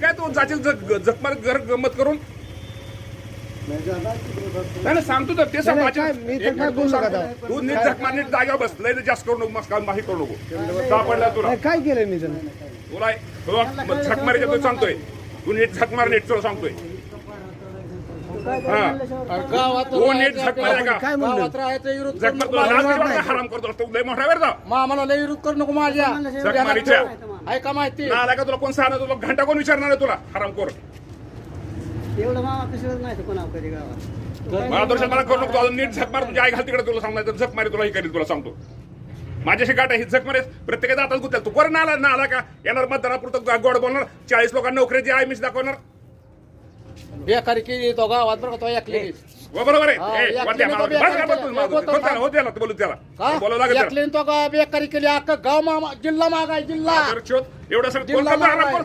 काय तू जग जगमार घर गमत करून? नाही नाही, सांगतो तर ते सांग नाही, माझ्या- काय, मी तर एक काय मिनिट बोललो तू नीट जगमार नीट जागेवर बस लय जास्त करू नको मस्का माही करू नको. सापडला तुला. काय केलं मी तुला तुला झक मारायचं तू सांगतोय. तू नीट झक मार नीट तुला सांगतोय. हा. आम्हाला लय विरोध करू नको माझ्या. मारीच्या ऐका माहिती? ना आला का तुला? कोण सांगणार? तुला घंटा कोण विचारणार आहे तुला? हराम कोर एवढं मामा पिशवत नाही कोणा कधी गावात? मला दर्शन मला करू नको तू अजून नीट झक मार तुझ्या आई घाल तिकडे तुला सांगणार झक मारी तुला ही करील तुला सांगतो. माझ्याशी गाठ आहे ही झक मारे प्रत्येकाचा आता गुत्याल तू कोण आला ना आला का? येणार मतदानापुरतं गोड बोलणार चाळीस लोकांना नोकरीची आहे मीच दाखवणार. बेकारी केली तो गावात बरं का तो ऐकली हो, बरोबर हा, आहे ए, वाट्या मारा. बस बस तू, त्याला. हो बोलू त्याला का बोलावं लागेल त्याला. तो का बेकारी केली अख्खा गाव मामा जिल्हा मागाय जिल्हा शोध, एवढं सगळं कोण जिल्हा करणार?